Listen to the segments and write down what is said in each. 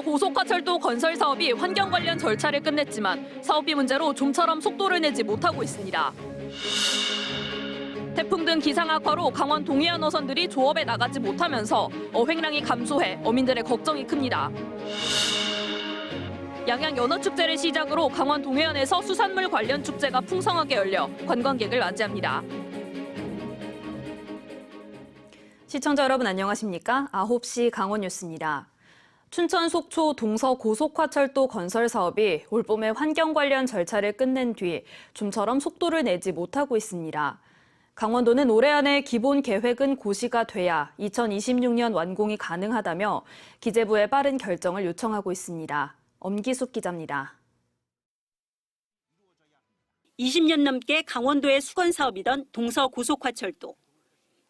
고속화철도 건설 사업이 환경 관련 절차를 끝냈지만 사업비 문제로 좀처럼 속도를 내지 못하고 있습니다. 태풍 등 기상 악화로 강원 동해안 어선들이 조업에 나가지 못하면서 어획량이 감소해 어민들의 걱정이 큽니다. 양양 연어축제를 시작으로 강원 동해안에서 수산물 관련 축제가 풍성하게 열려 관광객을 맞이합니다. 시청자 여러분 안녕하십니까? 9시 강원 뉴스입니다. 춘천 속초 동서 고속화철도 건설 사업이 올 봄에 환경 관련 절차를 끝낸 뒤 좀처럼 속도를 내지 못하고 있습니다. 강원도는 올해 안에 기본 계획은 고시가 돼야 2026년 완공이 가능하다며 기재부에 빠른 결정을 요청하고 있습니다. 엄기숙 기자입니다. 20년 넘게 강원도의 수건 사업이던 동서 고속화철도.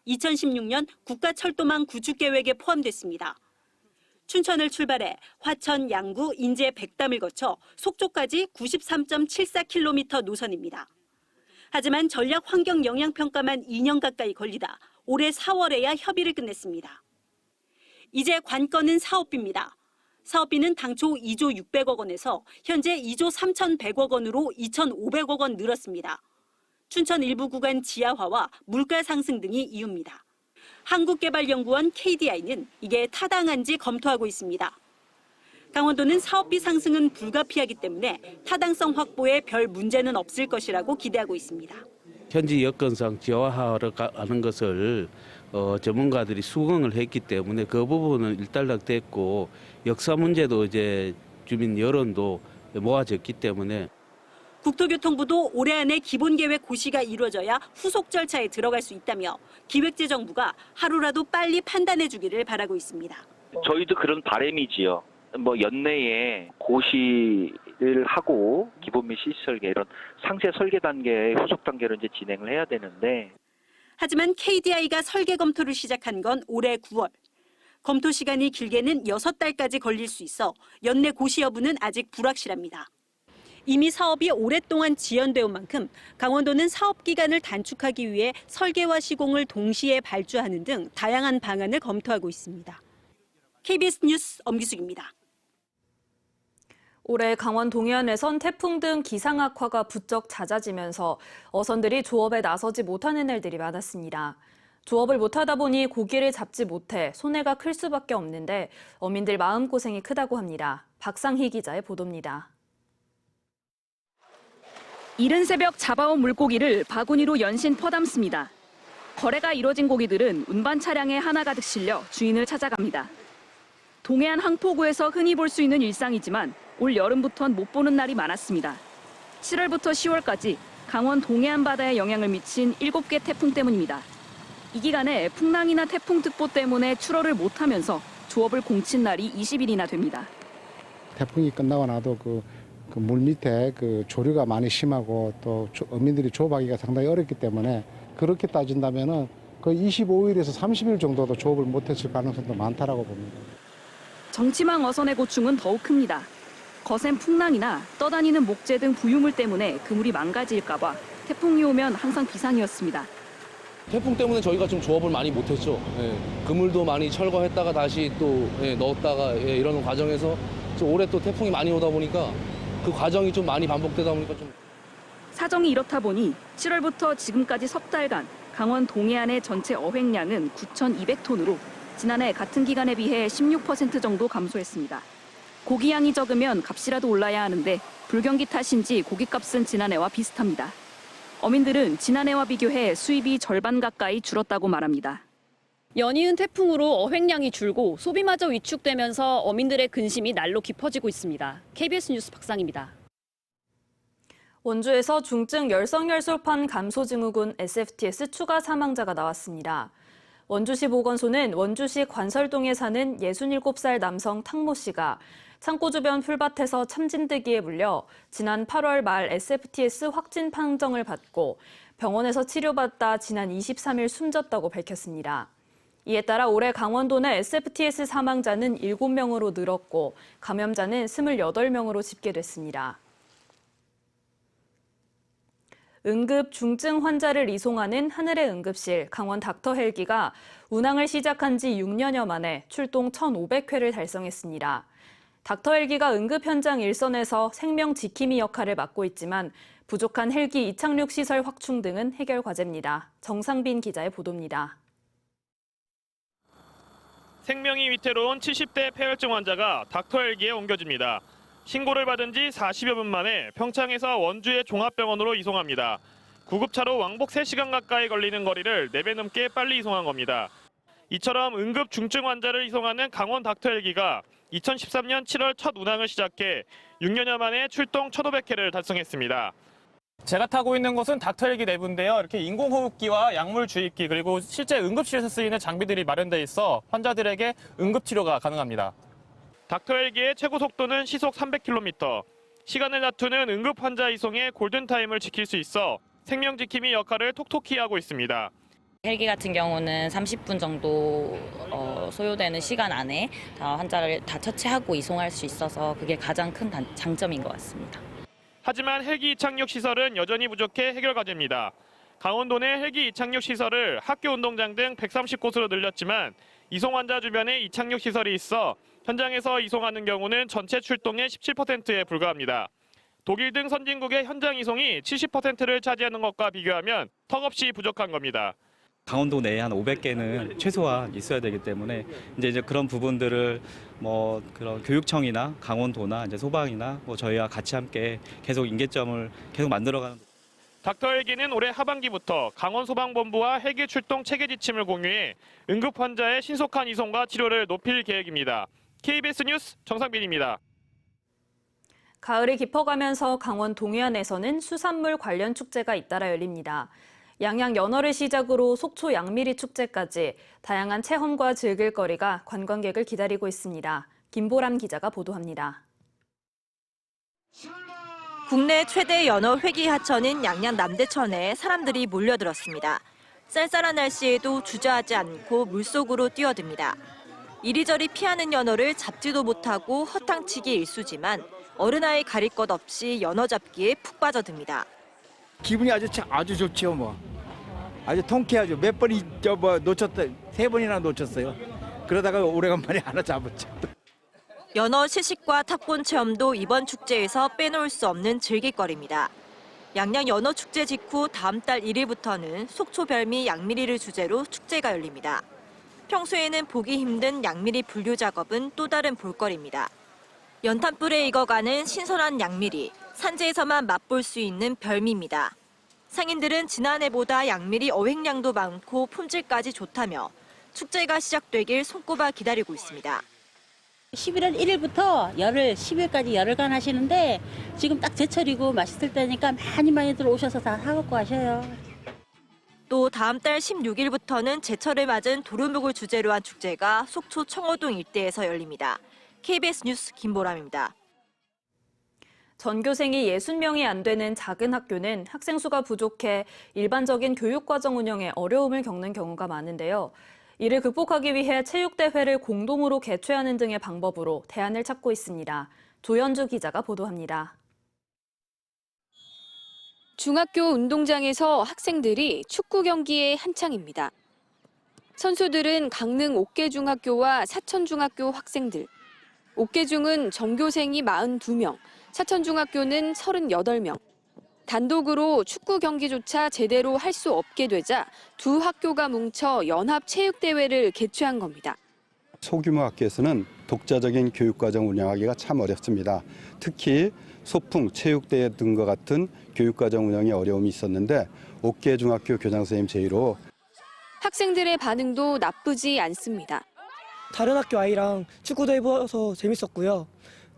2016년 국가철도망 구축 계획에 포함됐습니다. 춘천을 출발해 화천, 양구, 인제, 백담을 거쳐 속초까지 93.74km 노선입니다. 하지만 전략 환경 영향 평가만 2년 가까이 걸리다 올해 4월에야 협의를 끝냈습니다. 이제 관건은 사업비입니다. 사업비는 당초 2조 600억 원에서 현재 2조 3,100억 원으로 2,500억 원 늘었습니다. 춘천 일부 구간 지하화와 물가 상승 등이 이유입니다. 한국개발연구원 KDI는 이게 타당한지 검토하고 있습니다. 강원도는 사업비 상승은 불가피하기 때문에 타당성 확보에 별 문제는 없을 것이라고 기대하고 있습니다. 현지 여건상 지하화하러 가는 것을 어, 전문가들이 수긍을 했기 때문에 그 부분은 일단락됐고 역사 문제도 이제 주민 여론도 모아졌기 때문에 국토교통부도 올해 안에 기본계획 고시가 이루어져야 후속 절차에 들어갈 수 있다며 기획재정부가 하루라도 빨리 판단해 주기를 바라고 있습니다. 저희도 그런 바람이지요. 뭐 연내에 고시를 하고 기본 및 시설 설계 이런 상세 설계 단계, 후속 단계로 이제 진행을 해야 되는데 하지만 KDI가 설계 검토를 시작한 건 올해 9월. 검토 시간이 길게는 6달까지 걸릴 수 있어 연내 고시 여부는 아직 불확실합니다. 이미 사업이 오랫동안 지연되어 온 만큼 강원도는 사업 기간을 단축하기 위해 설계와 시공을 동시에 발주하는 등 다양한 방안을 검토하고 있습니다. KBS 뉴스 엄기숙입니다. 올해 강원 동해안에선 태풍 등 기상 악화가 부쩍 잦아지면서 어선들이 조업에 나서지 못하는 일들이 많았습니다. 조업을 못하다 보니 고기를 잡지 못해 손해가 클 수밖에 없는데 어민들 마음고생이 크다고 합니다. 박상희 기자의 보도입니다. 이른 새벽 잡아온 물고기를 바구니로 연신 퍼담습니다. 거래가 이뤄진 고기들은 운반 차량에 하나가득 실려 주인을 찾아갑니다. 동해안 항포구에서 흔히 볼 수 있는 일상이지만 올 여름부턴 못 보는 날이 많았습니다. 7월부터 10월까지 강원 동해안 바다에 영향을 미친 7개 태풍 때문입니다. 이 기간에 풍랑이나 태풍 특보 때문에 출어를 못하면서 조업을 공친 날이 20일이나 됩니다. 태풍이 끝나고 나도 그, 그 물 밑에 그 조류가 많이 심하고 또 조- 어민들이 조업하기가 상당히 어렵기 때문에 그렇게 따진다면은 그 25일에서 30일 정도도 조업을 못했을 가능성도 많다라고 봅니다. 정치망 어선의 고충은 더욱 큽니다. 거센 풍랑이나 떠다니는 목재 등 부유물 때문에 그물이 망가질까봐 태풍이 오면 항상 비상이었습니다. 태풍 때문에 저희가 좀 조업을 많이 못했죠. 예, 그물도 많이 철거했다가 다시 또 예, 넣었다가 예, 이러는 과정에서 좀 올해 또 태풍이 많이 오다 보니까 그 과정이 좀 많이 반복되다 보니까 좀 사정이 이렇다 보니 7월부터 지금까지 석 달간 강원 동해안의 전체 어획량은 9,200톤으로 지난해 같은 기간에 비해 16% 정도 감소했습니다. 고기 양이 적으면 값이라도 올라야 하는데 불경기 탓인지 고기값은 지난해와 비슷합니다. 어민들은 지난해와 비교해 수입이 절반 가까이 줄었다고 말합니다. 연이은 태풍으로 어획량이 줄고 소비마저 위축되면서 어민들의 근심이 날로 깊어지고 있습니다. KBS 뉴스 박상입니다. 원주에서 중증 열성열솔판 감소 증후군 SFTS 추가 사망자가 나왔습니다. 원주시 보건소는 원주시 관설동에 사는 67살 남성 탕모 씨가 창고 주변 풀밭에서 참진드기에 물려 지난 8월 말 SFTS 확진 판정을 받고 병원에서 치료받다 지난 23일 숨졌다고 밝혔습니다. 이에 따라 올해 강원도 내 SFTS 사망자는 7명으로 늘었고 감염자는 28명으로 집계됐습니다. 응급 중증 환자를 이송하는 하늘의 응급실 강원 닥터 헬기가 운항을 시작한 지 6년여 만에 출동 1,500회를 달성했습니다. 닥터 헬기가 응급 현장 일선에서 생명 지킴이 역할을 맡고 있지만 부족한 헬기 이착륙 시설 확충 등은 해결 과제입니다. 정상빈 기자의 보도입니다. 생명이 위태로운 70대 폐혈증 환자가 닥터 헬기에 옮겨집니다. 신고를 받은 지 40여 분 만에 평창에서 원주의 종합병원으로 이송합니다. 구급차로 왕복 3시간 가까이 걸리는 거리를 4배 넘게 빨리 이송한 겁니다. 이처럼 응급 중증 환자를 이송하는 강원 닥터 헬기가 2013년 7월 첫 운항을 시작해 6년여 만에 출동 1,500회를 달성했습니다. 제가 타고 있는 곳은 닥터헬기 내부인데요. 이렇게 인공호흡기와 약물 주입기 그리고 실제 응급실에서 쓰이는 장비들이 마련돼 있어 환자들에게 응급 치료가 가능합니다. 닥터 헬기의 최고 속도는 시속 300km. 시간을 다투는 응급 환자 이송의 골든타임을 지킬 수 있어 생명 지킴이 역할을 톡톡히 하고 있습니다. 헬기 같은 경우는 30분 정도 어, 소요되는 시간 안에 다 환자를 다 처치하고 이송할 수 있어서 그게 가장 큰 단- 장점인 것 같습니다. 하지만 헬기 이착륙 시설은 여전히 부족해 해결 과제입니다. 강원도 내 헬기 이착륙 시설을 학교 운동장 등 130곳으로 늘렸지만 이송 환자 주변에 이착륙 시설이 있어 현장에서 이송하는 경우는 전체 출동의 17%에 불과합니다. 독일 등 선진국의 현장 이송이 70%를 차지하는 것과 비교하면 턱없이 부족한 겁니다. 강원도 내에 한 500개는 최소한 있어야 되기 때문에 이제 이제 그런 부분들을 뭐 그런 교육청이나 강원도나 이제 소방이나 뭐 저희와 같이 함께 계속 인계점을 계속 만들어가는. 닥터 헬기는 올해 하반기부터 강원소방본부와 헬기 출동 체계 지침을 공유해 응급 환자의 신속한 이송과 치료를 높일 계획입니다. KBS 뉴스 정상빈입니다. 가을이 깊어가면서 강원 동해안에서는 수산물 관련 축제가 잇따라 열립니다. 양양 연어를 시작으로 속초 양미리 축제까지 다양한 체험과 즐길 거리가 관광객을 기다리고 있습니다. 김보람 기자가 보도합니다. 국내 최대 연어 회기 하천인 양양 남대천에 사람들이 몰려들었습니다. 쌀쌀한 날씨에도 주저하지 않고 물속으로 뛰어듭니다. 이리저리 피하는 연어를 잡지도 못하고 허탕치기 일수지만 어른아이 가릴 것 없이 연어 잡기에 푹 빠져듭니다. 기분이 아주 참- 아주 좋지요 뭐 아주 통쾌하죠 몇 번이 저뭐 놓쳤다 세 번이나 놓쳤어요 그러다가 오래간만에 하나 잡았죠 연어 시식과 탑본 체험도 이번 축제에서 빼놓을 수 없는 즐길거리입니다. 양양 연어 축제 직후 다음 달 1일부터는 속초 별미 양미리를 주제로 축제가 열립니다. 평소에는 보기 힘든 양미리 분류 작업은 또 다른 볼거리입니다. 연탄불에 익어가는 신선한 양미리, 산지에서만 맛볼 수 있는 별미입니다. 상인들은 지난해보다 양미리 어획량도 많고 품질까지 좋다며 축제가 시작되길 손꼽아 기다리고 있습니다. 11월 1일부터 열흘, 10일까지 열흘간 하시는데 지금 딱 제철이고 맛있을 때니까 많이 많이들 오셔서 다 사갖고 가셔요. 또 다음 달 16일부터는 제철을 맞은 도루묵을 주제로 한 축제가 속초 청호동 일대에서 열립니다. KBS 뉴스 김보람입니다. 전교생이 60명이 안 되는 작은 학교는 학생 수가 부족해 일반적인 교육과정 운영에 어려움을 겪는 경우가 많은데요. 이를 극복하기 위해 체육대회를 공동으로 개최하는 등의 방법으로 대안을 찾고 있습니다. 조현주 기자가 보도합니다. 중학교 운동장에서 학생들이 축구 경기에 한창입니다. 선수들은 강릉 옥계중학교와 사천중학교 학생들. 옥계중은 전교생이 42명, 사천중학교는 38명. 단독으로 축구 경기조차 제대로 할 수 없게 되자 두 학교가 뭉쳐 연합 체육대회를 개최한 겁니다. 소규모 학교에서는 독자적인 교육과정 운영하기가 참 어렵습니다. 특히 소풍, 체육대회 등과 같은 교육과정 운영에 어려움이 있었는데 옥계 중학교 교장 선생님 제의로 학생들의 반응도 나쁘지 않습니다. 다른 학교 아이랑 축구도 해봐서 재밌었고요.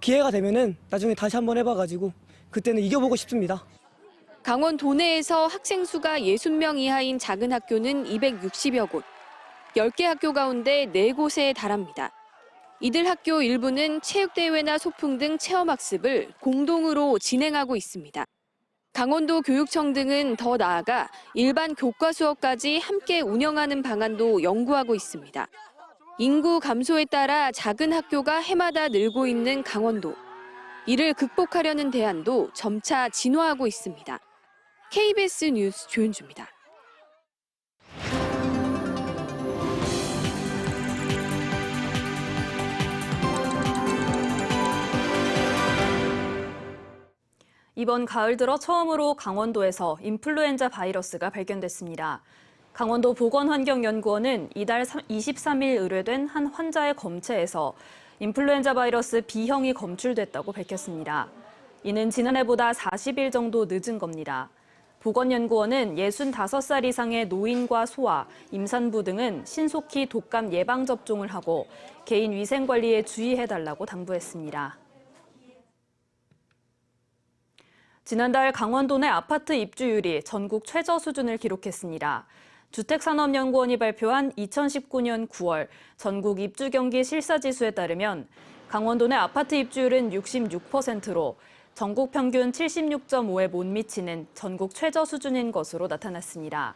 기회가 되면은 나중에 다시 한번 해봐가지고 그때는 이겨보고 싶습니다. 강원 도내에서 학생 수가 60명 이하인 작은 학교는 260여 곳. 10개 학교 가운데 4곳에 달합니다. 이들 학교 일부는 체육대회나 소풍 등 체험학습을 공동으로 진행하고 있습니다. 강원도 교육청 등은 더 나아가 일반 교과 수업까지 함께 운영하는 방안도 연구하고 있습니다. 인구 감소에 따라 작은 학교가 해마다 늘고 있는 강원도. 이를 극복하려는 대안도 점차 진화하고 있습니다. KBS 뉴스 조윤주입니다. 이번 가을 들어 처음으로 강원도에서 인플루엔자 바이러스가 발견됐습니다. 강원도 보건환경연구원은 이달 23일 의뢰된 한 환자의 검체에서 인플루엔자 바이러스 B형이 검출됐다고 밝혔습니다. 이는 지난해보다 40일 정도 늦은 겁니다. 보건연구원은 65살 이상의 노인과 소아, 임산부 등은 신속히 독감 예방접종을 하고 개인 위생관리에 주의해달라고 당부했습니다. 지난달 강원도 내 아파트 입주율이 전국 최저 수준을 기록했습니다. 주택산업연구원이 발표한 2019년 9월 전국 입주 경기 실사지수에 따르면 강원도 내 아파트 입주율은 66%로 전국 평균 76.5에 못 미치는 전국 최저 수준인 것으로 나타났습니다.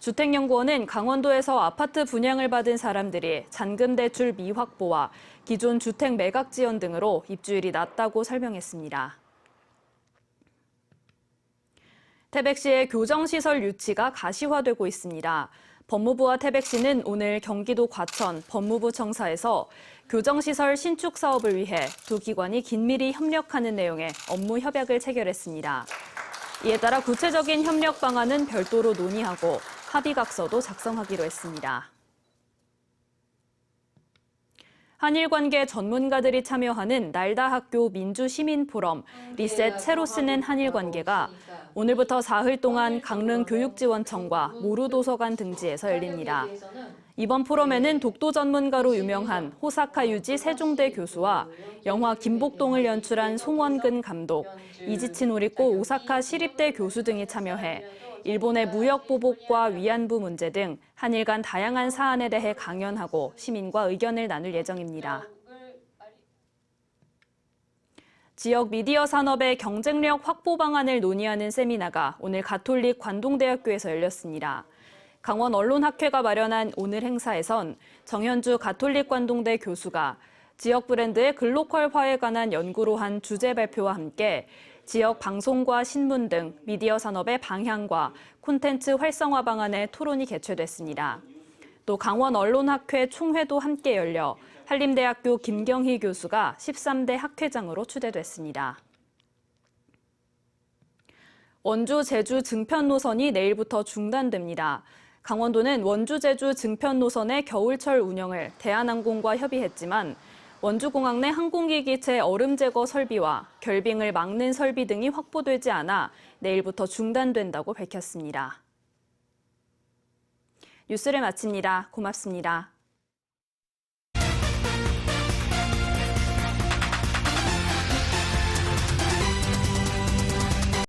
주택연구원은 강원도에서 아파트 분양을 받은 사람들이 잔금 대출 미확보와 기존 주택 매각 지연 등으로 입주율이 낮다고 설명했습니다. 태백시의 교정시설 유치가 가시화되고 있습니다. 법무부와 태백시는 오늘 경기도 과천 법무부 청사에서 교정시설 신축 사업을 위해 두 기관이 긴밀히 협력하는 내용의 업무 협약을 체결했습니다. 이에 따라 구체적인 협력 방안은 별도로 논의하고 합의각서도 작성하기로 했습니다. 한일 관계 전문가들이 참여하는 날다 학교 민주 시민 포럼 리셋 새로 쓰는 한일 관계가 오늘부터 사흘 동안 강릉 교육지원청과 모루도서관 등지에서 열립니다. 이번 포럼에는 독도 전문가로 유명한 호사카 유지 세종대 교수와 영화 김복동을 연출한 송원근 감독, 이지친 오리꼬 오사카 시립대 교수 등이 참여해 일본의 무역 보복과 위안부 문제 등 한일 간 다양한 사안에 대해 강연하고 시민과 의견을 나눌 예정입니다. 지역 미디어 산업의 경쟁력 확보 방안을 논의하는 세미나가 오늘 가톨릭 관동대학교에서 열렸습니다. 강원 언론학회가 마련한 오늘 행사에선 정현주 가톨릭 관동대 교수가 지역 브랜드의 글로컬화에 관한 연구로 한 주제 발표와 함께 지역 방송과 신문 등 미디어 산업의 방향과 콘텐츠 활성화 방안의 토론이 개최됐습니다. 또 강원 언론학회 총회도 함께 열려 한림대학교 김경희 교수가 13대 학회장으로 추대됐습니다. 원주 제주 증편 노선이 내일부터 중단됩니다. 강원도는 원주 제주 증편 노선의 겨울철 운영을 대한항공과 협의했지만 원주공항 내 항공기 기체 얼음 제거 설비와 결빙을 막는 설비 등이 확보되지 않아 내일부터 중단된다고 밝혔습니다. 뉴스를 마칩니다. 고맙습니다.